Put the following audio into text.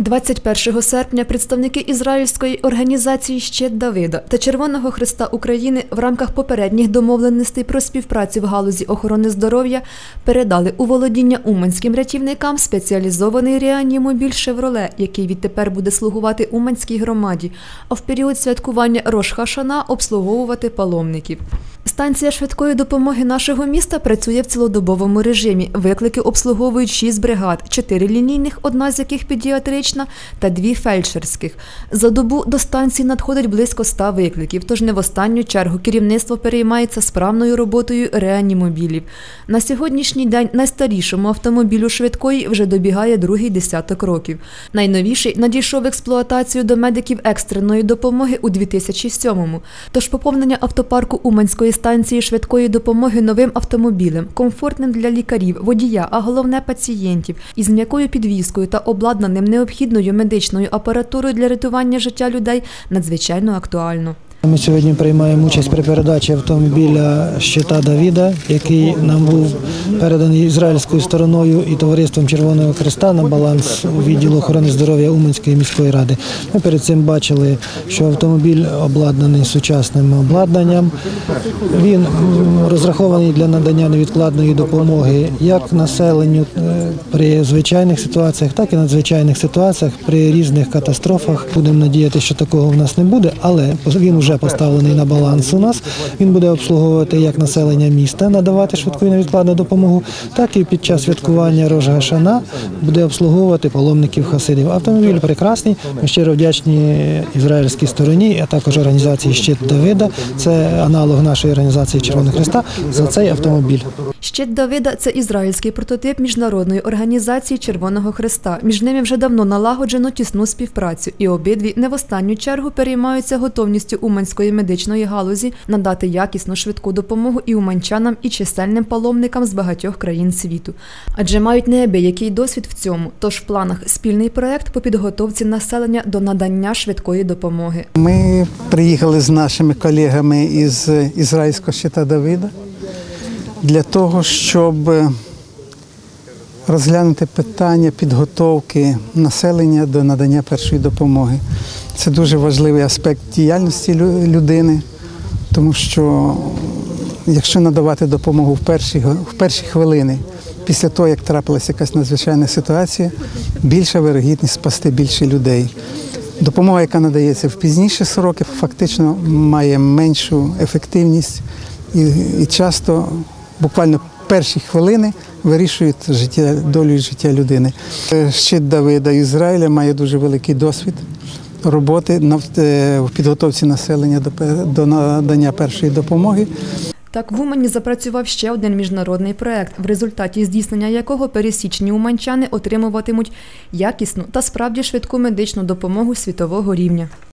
21 серпня представники ізраїльської організації «Щит Давида та Червоного Христа України в рамках попередніх домовленостей про співпрацю в галузі охорони здоров'я передали у володіння уманським рятівникам спеціалізований реанімобіль «Шевроле», який відтепер буде слугувати уманській громаді, а в період святкування Рош-Хашана обслуговувати паломників. Станція швидкої допомоги нашого міста працює в цілодобовому режимі. Виклики обслуговують 6 бригад, 4 лінійних, одна з яких педіатрична, та 2 фельдшерських. За добу до станції надходить близько 100 викликів, тож не в останню чергу керівництво переймається справною роботою реанімобілів. На сьогоднішній день найстарішому автомобілю швидкої вже добігає другий десяток років. Найновіший надійшов в експлуатацію до медиків екстреної допомоги у 2007-му. Тож поповнення автопарку Уманської станції швидкої допомоги новим автомобілем, комфортним для лікарів, водія, а головне пацієнтів, із м'якою підвіскою та обладнаним необхідною медичною апаратурою для рятування життя людей надзвичайно актуально. Ми сьогодні приймаємо участь при передачі автомобіля щита Давіда, який нам був переданий ізраїльською стороною і товариством Червоного Христа на баланс у відділу охорони здоров'я Уманської міської ради. Ми перед цим бачили, що автомобіль обладнаний сучасним обладнанням. Він розрахований для надання невідкладної допомоги як населенню е, при звичайних ситуаціях, так і надзвичайних ситуаціях при різних катастрофах. Будемо надіятися, що такого в нас не буде, але він вже поставлений на баланс у нас. Він буде обслуговувати як населення міста, надавати швидку і невідкладну допомогу, так і під час святкування Рожгашана буде обслуговувати паломників хасидів. Автомобіль прекрасний. Ми щиро вдячні ізраїльській стороні, а також організації Щит Давида. Це аналог нашої організації Червоного Христа за цей автомобіль. Щит Давида це ізраїльський прототип міжнародної організації Червоного Христа. Між ними вже давно налагоджено тісну співпрацю, і обидві не в останню чергу переймаються готовністю уманської медичної галузі надати якісну швидку допомогу і уманчанам, і чисельним паломникам з багатьох країн світу. Адже мають неабиякий досвід в цьому. Тож в планах спільний проект по підготовці населення до надання швидкої допомоги. Ми приїхали з нашими колегами із ізраїльського щита Давида для того, щоб розглянути питання підготовки населення до надання першої допомоги. Це дуже важливий аспект діяльності людини, тому що якщо надавати допомогу в перші, в перші хвилини, після того, як трапилася якась надзвичайна ситуація, більша вирогідність спасти більше людей. Допомога, яка надається в пізніші сроки, фактично має меншу ефективність і, і часто, буквально перші хвилини, вирішують життя, долю життя людини. Е, Щит Давида Ізраїля має дуже великий досвід роботи е, в підготовці населення до надання першої допомоги. Так в Умані запрацював ще один міжнародний проект, в результаті здійснення якого пересічні уманчани отримуватимуть якісну та справді швидку медичну допомогу світового рівня.